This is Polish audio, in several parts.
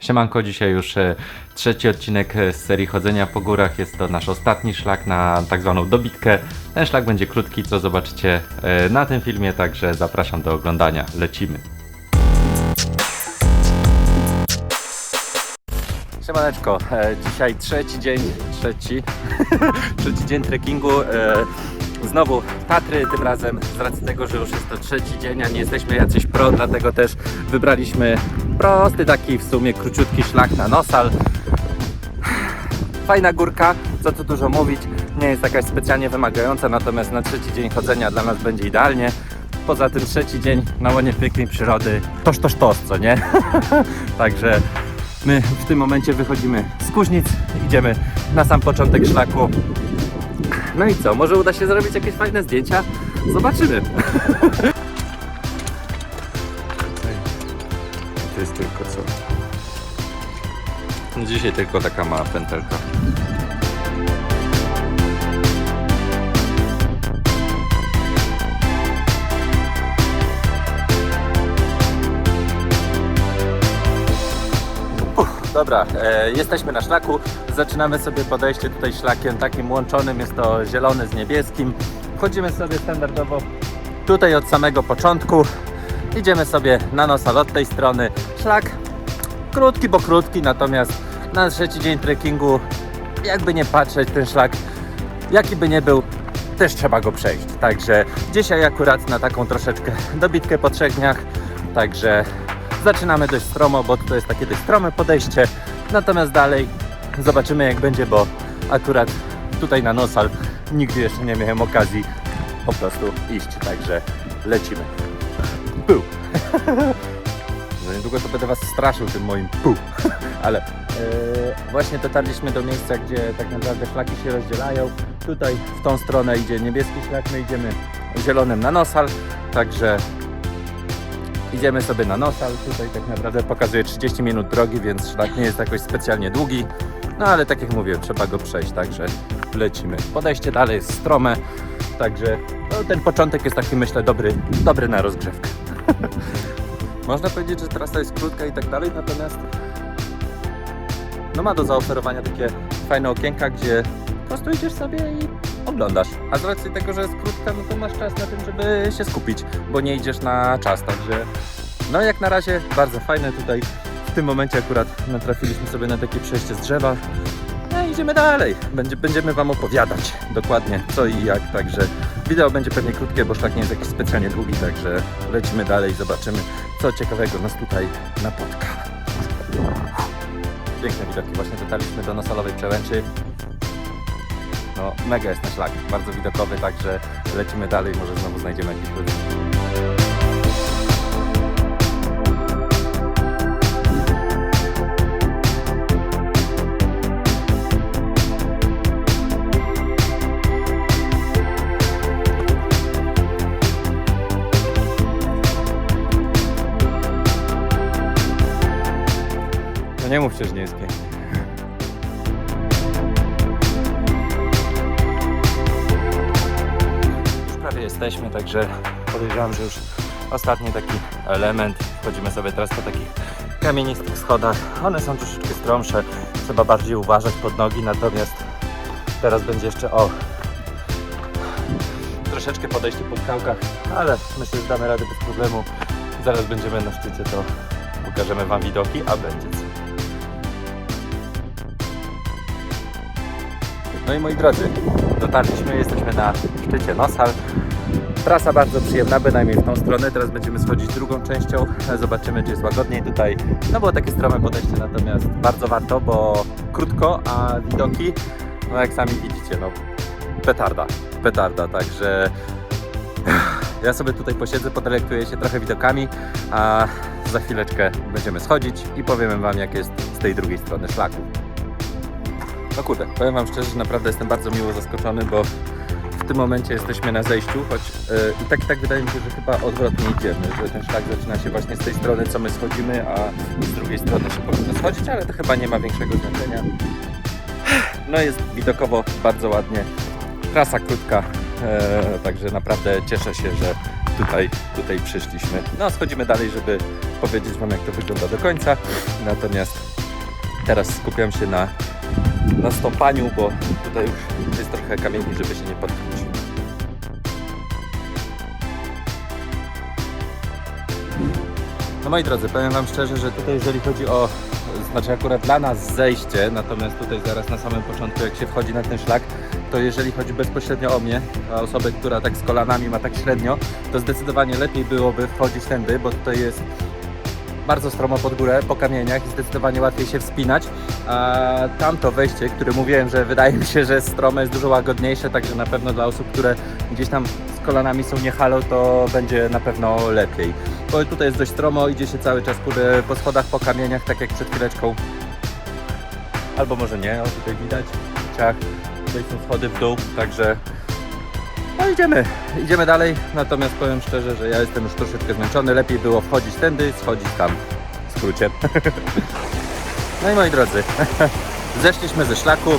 Siemanko, dzisiaj już e, trzeci odcinek e, z serii chodzenia po górach. Jest to nasz ostatni szlak na tak zwaną dobitkę. Ten szlak będzie krótki, co zobaczycie e, na tym filmie, także zapraszam do oglądania. Lecimy. Siemaneczko, dzisiaj trzeci dzień, trzeci, trzeci dzień trekkingu. Znowu Tatry, tym razem z racji tego, że już jest to trzeci dzień, a nie jesteśmy jacyś pro, dlatego też wybraliśmy prosty taki w sumie króciutki szlak na Nosal. Fajna górka, co tu dużo mówić, nie jest jakaś specjalnie wymagająca, natomiast na trzeci dzień chodzenia dla nas będzie idealnie. Poza tym trzeci dzień na łonie pięknej przyrody, toż toż toż, co nie? Także my w tym momencie wychodzimy z Kuźnic, idziemy na sam początek szlaku. No i co, może uda się zrobić jakieś fajne zdjęcia? Zobaczymy. To jest tylko co? Dzisiaj tylko taka mała pętelka. Dobra, e, jesteśmy na szlaku. Zaczynamy sobie podejście tutaj szlakiem takim łączonym. Jest to zielony z niebieskim. Wchodzimy sobie standardowo tutaj od samego początku. Idziemy sobie na nosal od tej strony. Szlak krótki, bo krótki, natomiast na trzeci dzień trekkingu, jakby nie patrzeć, ten szlak, jaki by nie był, też trzeba go przejść. Także dzisiaj akurat na taką troszeczkę dobitkę po trzech dniach. Także zaczynamy dość stromo, bo to jest takie dość strome podejście. Natomiast dalej zobaczymy jak będzie, bo akurat tutaj na Nosal nigdy jeszcze nie miałem okazji po prostu iść. Także lecimy. Był. Za niedługo to będę Was straszył tym moim pu. Ale e, właśnie dotarliśmy do miejsca, gdzie tak naprawdę szlaki się rozdzielają. Tutaj w tą stronę idzie niebieski szlak, my idziemy zielonym na Nosal. Także idziemy sobie na Nosal. Tutaj tak naprawdę pokazuje 30 minut drogi, więc szlak nie jest jakoś specjalnie długi. No ale tak jak mówiłem, trzeba go przejść, także lecimy. Podejście dalej jest strome, także no, ten początek jest taki myślę dobry, dobry na rozgrzewkę. Można powiedzieć, że trasa jest krótka i tak dalej, natomiast no ma do zaoferowania takie fajne okienka, gdzie po prostu idziesz sobie i oglądasz. A z racji tego, że jest krótka, no to masz czas na tym, żeby się skupić, bo nie idziesz na czas, także no jak na razie bardzo fajne tutaj. W tym momencie akurat natrafiliśmy sobie na takie przejście z drzewa. No idziemy dalej. Będzie, będziemy Wam opowiadać dokładnie co i jak, także wideo będzie pewnie krótkie, bo szlak nie jest jakiś specjalnie długi, także lecimy dalej i zobaczymy co ciekawego nas tutaj napotka. Piękne widoki, właśnie dotarliśmy do Nosalowej Przełęczy. No, mega jest ten szlak, bardzo widokowy, także lecimy dalej, może znowu znajdziemy jakiś ludzi. No nie mówcie, że nie jest pięknie. Już prawie jesteśmy, także podejrzewam, że już ostatni taki element. Wchodzimy sobie teraz po takich kamienistych schodach. One są troszeczkę stromsze, trzeba bardziej uważać pod nogi, natomiast teraz będzie jeszcze o troszeczkę podejście po skałkach, ale myślę, że damy radę bez problemu. Zaraz będziemy na szczycie, to pokażemy Wam widoki, a będzie co. No i moi drodzy, dotarliśmy, jesteśmy na szczycie Nosal. Trasa bardzo przyjemna, bynajmniej w tą stronę. Teraz będziemy schodzić drugą częścią. Zobaczymy, czy jest łagodniej tutaj. No było takie strome podejście, natomiast bardzo warto, bo krótko, a widoki, no jak sami widzicie, no petarda, petarda, także ja sobie tutaj posiedzę, podelektuję się trochę widokami, a za chwileczkę będziemy schodzić i powiemy Wam, jak jest z tej drugiej strony szlaku. No kurde, powiem Wam szczerze, że naprawdę jestem bardzo miło zaskoczony, bo w tym momencie jesteśmy na zejściu, choć yy, i tak i tak wydaje mi się, że chyba odwrotnie idziemy, że ten szlak zaczyna się właśnie z tej strony, co my schodzimy, a z drugiej strony się powinno schodzić, ale to chyba nie ma większego znaczenia. No jest widokowo bardzo ładnie, trasa krótka, e, także naprawdę cieszę się, że tutaj, tutaj przyszliśmy. No, schodzimy dalej, żeby powiedzieć Wam, jak to wygląda do końca. Natomiast teraz skupiam się na, na stąpaniu, bo tutaj już jest trochę kamieni, żeby się nie potknąć. No moi drodzy, powiem Wam szczerze, że tutaj jeżeli chodzi o, znaczy akurat dla nas zejście, natomiast tutaj zaraz na samym początku jak się wchodzi na ten szlak, to jeżeli chodzi bezpośrednio o mnie, a osobę, która tak z kolanami ma tak średnio, to zdecydowanie lepiej byłoby wchodzić tędy, bo tutaj jest bardzo stromo pod górę, po kamieniach i zdecydowanie łatwiej się wspinać. A tamto wejście, które mówiłem, że wydaje mi się, że strome, jest dużo łagodniejsze, także na pewno dla osób, które gdzieś tam z kolanami są nie halo, to będzie na pewno lepiej. Bo tutaj jest dość stromo, idzie się cały czas po schodach, po kamieniach, tak jak przed chwileczką. Albo może nie, o tutaj widać, ciach, tutaj są schody w dół, także no idziemy, idziemy dalej, natomiast powiem szczerze, że ja jestem już troszeczkę zmęczony, lepiej było wchodzić tędy, schodzić tam, w skrócie. No i moi drodzy, zeszliśmy ze szlaku,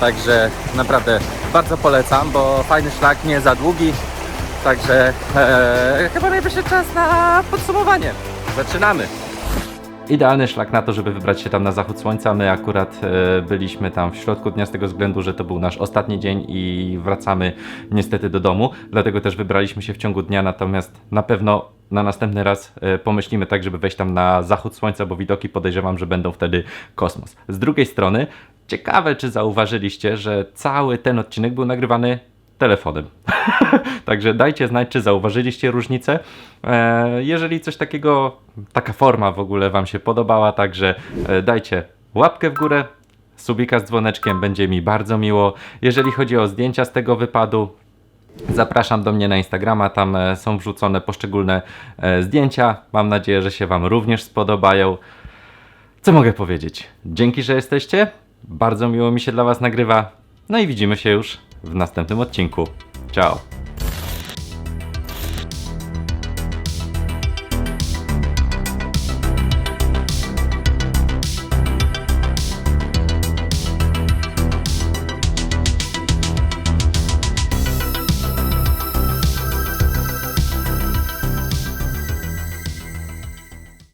także naprawdę bardzo polecam, bo fajny szlak, nie za długi, także e, chyba najwyższy czas na podsumowanie. Zaczynamy! Idealny szlak na to, żeby wybrać się tam na zachód słońca. My akurat e, byliśmy tam w środku dnia z tego względu, że to był nasz ostatni dzień i wracamy niestety do domu. Dlatego też wybraliśmy się w ciągu dnia, natomiast na pewno na następny raz e, pomyślimy tak, żeby wejść tam na zachód słońca, bo widoki podejrzewam, że będą wtedy kosmos. Z drugiej strony, ciekawe czy zauważyliście, że cały ten odcinek był nagrywany telefonem. Także dajcie znać, czy zauważyliście różnicę. E, jeżeli coś takiego, taka forma w ogóle Wam się podobała, także e, dajcie łapkę w górę, subika z dzwoneczkiem, będzie mi bardzo miło. Jeżeli chodzi o zdjęcia z tego wypadu, Zapraszam do mnie na Instagrama, tam e, są wrzucone poszczególne zdjęcia. Mam nadzieję, że się Wam również spodobają. Co mogę powiedzieć? Dzięki, że jesteście. Bardzo miło mi się dla Was nagrywa. No i widzimy się już w następnym odcinku. Ciao.